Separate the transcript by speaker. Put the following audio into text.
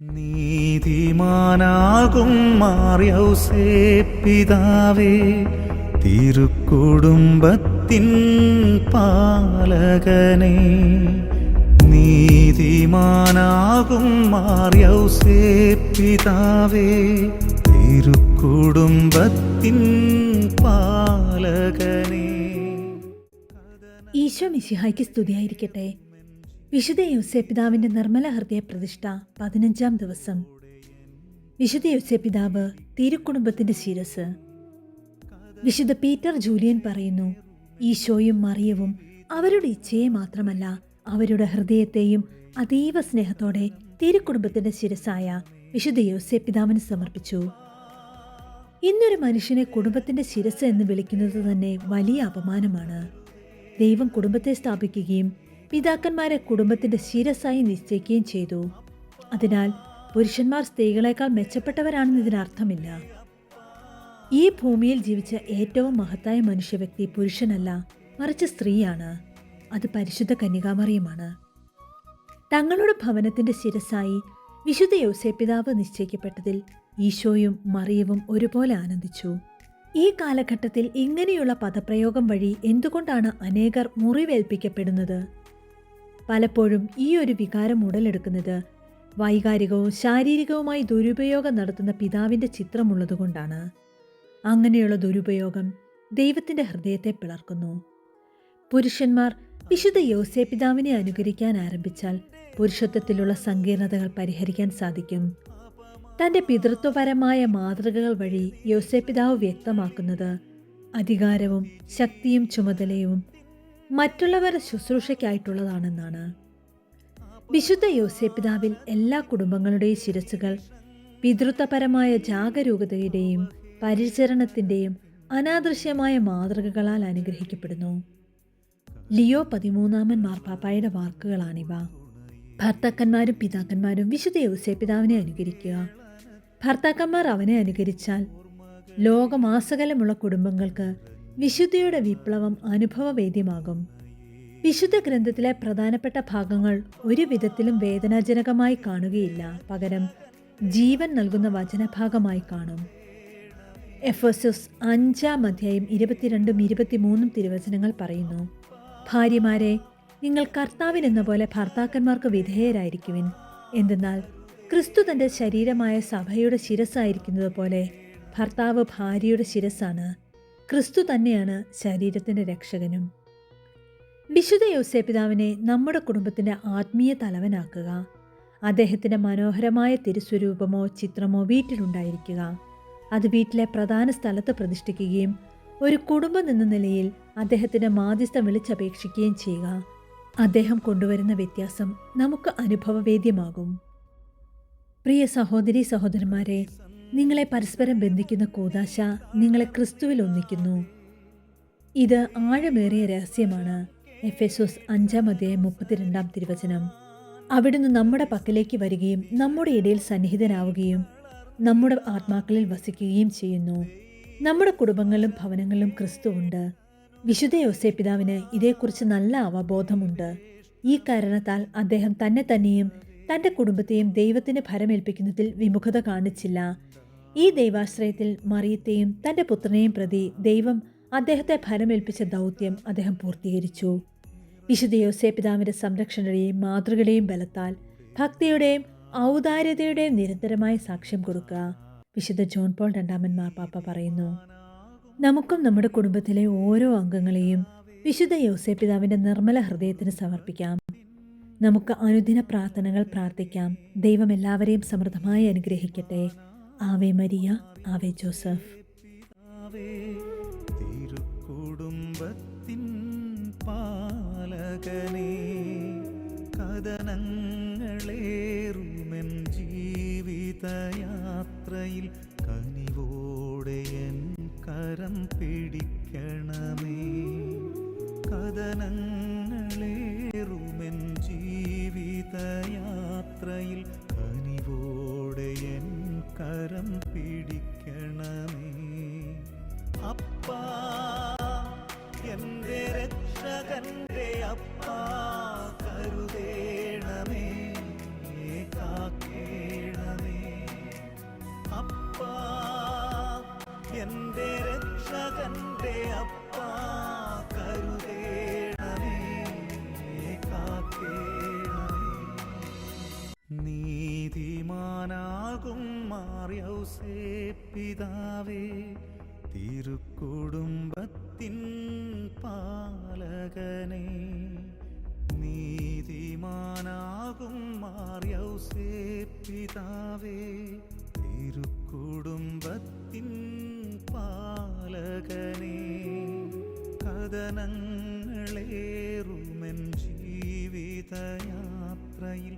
Speaker 1: നീതിമാനാകും മാറിയൗസേ പിതാവേ തിരുക്കുടുംബത്തിൻ പാലകനെ. നീതിമാനാകും മാറിയൗസേ പിതാവേ തിരുക്കുടുംബത്തിൻ പാലകനെ.
Speaker 2: ഈശോ മിശിഹായ്ക്ക് സ്തുതിയായിരിക്കട്ടെ. വിശുദ്ധ യോസേപിതാവിന്റെ നിർമ്മല ഹൃദയ പ്രതിഷ്ഠ പതിനഞ്ചാം ദിവസം. വിശുദ്ധ യോസേപിതാവ് തിരുക്കുടുംബത്തിന്റെ ശിരസ്. വിശുദ്ധ പീറ്റർ ജൂലിയൻ പറയുന്നു ഈശോയും മറിയവും അവരുടെ ഇച്ഛയെ മാത്രമല്ല അവരുടെ ഹൃദയത്തെയും അതീവ സ്നേഹത്തോടെ തിരുക്കുടുംബത്തിന്റെ ശിരസായ വിശുദ്ധ യോസേപിതാവിന് സമർപ്പിച്ചു. ഇന്നൊരു മനുഷ്യനെ കുടുംബത്തിന്റെ ശിരസ് എന്ന് വിളിക്കുന്നത് തന്നെ വലിയ അപമാനമാണ്. ദൈവം കുടുംബത്തെ സ്ഥാപിക്കുകയും പിതാക്കന്മാരെ കുടുംബത്തിന്റെ ശിരസായി നിശ്ചയിക്കുകയും ചെയ്തു. അതിനാൽ പുരുഷന്മാർ സ്ത്രീകളെക്കാൾ മെച്ചപ്പെട്ടവരാണെന്ന് ഇതിനർത്ഥമില്ല. ഈ ഭൂമിയിൽ ജീവിച്ച ഏറ്റവും മഹത്തായ മനുഷ്യവ്യക്തി പുരുഷനല്ല മറിച്ച് സ്ത്രീയാണ്. അത് പരിശുദ്ധ കന്യകാമറിയുമാണ്. തങ്ങളുടെ ഭവനത്തിന്റെ ശിരസായി വിശുദ്ധ യോസേപിതാവ് നിശ്ചയിക്കപ്പെട്ടതിൽ ഈശോയും മറിയവും ഒരുപോലെ ആനന്ദിച്ചു. ഈ കാലഘട്ടത്തിൽ ഇങ്ങനെയുള്ള പദപ്രയോഗം വഴി എന്തുകൊണ്ടാണ് അനേകർ മുറിവേൽപ്പിക്കപ്പെടുന്നത്? പലപ്പോഴും ഈ ഒരു വികാരം ഉടലെടുക്കുന്നത് വൈകാരികവും ശാരീരികവുമായി ദുരുപയോഗം നടത്തുന്ന പിതാവിന്റെ ചിത്രമുള്ളതുകൊണ്ടാണ്. അങ്ങനെയുള്ള ദുരുപയോഗം ദൈവത്തിന്റെ ഹൃദയത്തെ പിളർക്കുന്നു. പുരുഷന്മാർ വിശുദ്ധ യോസേ പിതാവിനെ അനുകരിക്കാൻ ആരംഭിച്ചാൽ പുരുഷത്വത്തിലുള്ള സങ്കീർണതകൾ പരിഹരിക്കാൻ സാധിക്കും. തന്റെ പിതൃത്വപരമായ മാതൃകകൾ വഴി യോസേപിതാവ് വ്യക്തമാക്കുന്നത് അധികാരവും ശക്തിയും ചുമതലയും മറ്റുള്ളവരുടെ ശുശ്രൂഷയ്ക്കായിട്ടുള്ളതാണെന്നാണ്. വിശുദ്ധ യോസേപിതാവിൽ എല്ലാ കുടുംബങ്ങളുടെയും ശിരസുകൾ പിതൃത്വപരമായ ജാഗരൂകതയുടെയും പരിചരണത്തിന്റെയും അനാദൃശ്യമായ മാതൃകകളാൽ അനുഗ്രഹിക്കപ്പെടുന്നു. ലിയോ പതിമൂന്നാമൻ മാർപ്പാപ്പായുടെ വാക്കുകളാണിവ. ഭർത്താക്കന്മാരും പിതാക്കന്മാരും വിശുദ്ധ യോസേപിതാവിനെ അനുകരിക്കുക. ഭർത്താക്കന്മാർ അവനെ അനുകരിച്ചാൽ ലോകമാസകലമുള്ള കുടുംബങ്ങൾക്ക് വിശുദ്ധിയുടെ വിപ്ലവം അനുഭവവേദ്യമാകും. വിശുദ്ധ ഗ്രന്ഥത്തിലെ പ്രധാനപ്പെട്ട ഭാഗങ്ങൾ ഒരു വിധത്തിലും വേദനാജനകമായി കാണുകയില്ല. പകരം ജീവൻ നൽകുന്ന വചനഭാഗമായി കാണും. എഫോസോസ് അഞ്ചാം അധ്യായം ഇരുപത്തിരണ്ടും ഇരുപത്തിമൂന്നും തിരുവചനങ്ങൾ പറയുന്നു ഭാര്യമാരെ നിങ്ങൾ കർത്താവിനെന്ന പോലെ ഭർത്താക്കന്മാർക്ക് വിധേയരായിരിക്കുവിൻ. എന്തെന്നാൽ ക്രിസ്തു തന്റെ ശരീരമായ സഭയുടെ ശിരസ്സായിരിക്കുന്നത് പോലെ ഭർത്താവ് ഭാര്യയുടെ ശിരസ്സാണ്. ക്രിസ്തു തന്നെയാണ് ശരീരത്തിന്റെ രക്ഷകനും. വിശുദ്ധ യോസേപിതാവിനെ നമ്മുടെ കുടുംബത്തിന്റെ ആത്മീയ തലവനാക്കുക അദ്ദേഹത്തിന്റെ മനോഹരമായ തിരുസ്വരൂപമോ ചിത്രമോ വീട്ടിലുണ്ടായിരിക്കുക. അത് വീട്ടിലെ പ്രധാന സ്ഥലത്ത് പ്രതിഷ്ഠിക്കുകയും ഒരു കുടുംബം എന്ന നിലയിൽ അദ്ദേഹത്തിന്റെ മാധ്യസ്ഥം വിളിച്ചപേക്ഷിക്കുകയും ചെയ്യുക. അദ്ദേഹം കൊണ്ടുവരുന്ന വ്യത്യാസം നമുക്ക് അനുഭവവേദ്യമാകും. പ്രിയ സഹോദരി സഹോദരന്മാരെ നിങ്ങളെ പരസ്പരം ബന്ധിക്കുന്ന കൂതാശ നിങ്ങളെ ക്രിസ്തുവിൽ ഒന്നിക്കുന്നു. ഇത് ആഴമേറിയ രഹസ്യമാണ്. എഫ് എസോസ് അഞ്ചാം അധ്യായം മുപ്പത്തിരണ്ടാം തിരുവചനം. അവിടുന്ന് നമ്മുടെ പക്കലേക്ക് വരികയും നമ്മുടെ ഇടയിൽ സന്നിഹിതനാവുകയും നമ്മുടെ ആത്മാക്കളിൽ വസിക്കുകയും ചെയ്യുന്നു. നമ്മുടെ കുടുംബങ്ങളിലും ഭവനങ്ങളിലും ക്രിസ്തു ഉണ്ട്. വിശുദ്ധ യോസെ പിതാവിന് ഇതേക്കുറിച്ച് നല്ല അവബോധമുണ്ട്. ഈ കാരണത്താൽ അദ്ദേഹം തന്നെ തന്നെയും തന്റെ കുടുംബത്തെയും ദൈവത്തിന് ഭരമേൽപ്പിക്കുന്നതിൽ വിമുഖത കാണിച്ചില്ല. ഈ ദൈവാശ്രയത്തിൽ മറിയത്തെയും തന്റെ പുത്രനെയും പ്രതി ദൈവം അദ്ദേഹത്തെ ഭരമേൽപ്പിച്ച ദൗത്യം അദ്ദേഹം പൂർത്തീകരിച്ചു. വിശുദ്ധ യോസേ പിതാവിന്റെ സംരക്ഷണയുടെയും മാതൃകയുടെയും ബലത്താൽ ഭക്തിയുടെയും ഔദാര്യതയുടെയും നിരന്തരമായ സാക്ഷ്യം കൊടുക്കുക. വിശുദ്ധ ജോൺ പോൾ രണ്ടാമൻ മാർപ്പാപ്പ പറയുന്നു നമുക്കും നമ്മുടെ കുടുംബത്തിലെ ഓരോ അംഗങ്ങളെയും വിശുദ്ധ യോസേപിതാവിന്റെ നിർമ്മല ഹൃദയത്തിന് സമർപ്പിക്കാം. നമുക്ക് അനുദിന പ്രാർത്ഥനകൾ പ്രാർത്ഥിക്കാം. ദൈവം എല്ലാവരെയും സമൃദ്ധമായി അനുഗ്രഹിക്കട്ടെ. ആവേ മരിയ ആവേ ജോസഫ്.
Speaker 1: തിരുക്കുടുംബത്തിൻ പാലകനേ കഥനങ്ങളേറുമെൻ ജീവിതയാത്രയിൽ കനിവോടെ എൻ കരം പിടിക്കണമേ. കഥനങ്ങളേറുമെൻ ജീവിതയാത്രയിൽ കനിവോടെ എൻ കരം പിടിക്കണമേ. അപ്പ എന്റെ രക്ഷകന്റെ അപ്പാ മാറിയൗസേ പിതാവേ തിരുക്കുടുംബത്തിൻ പാലകനെ. നീതിമാനാകും മാറിയൗസേ പിതാവേ തിരുക്കുടുംബത്തിൻ പാലകനെ. കഥനങ്ങളേറുമെൻ ജീവിതയാത്രയിൽ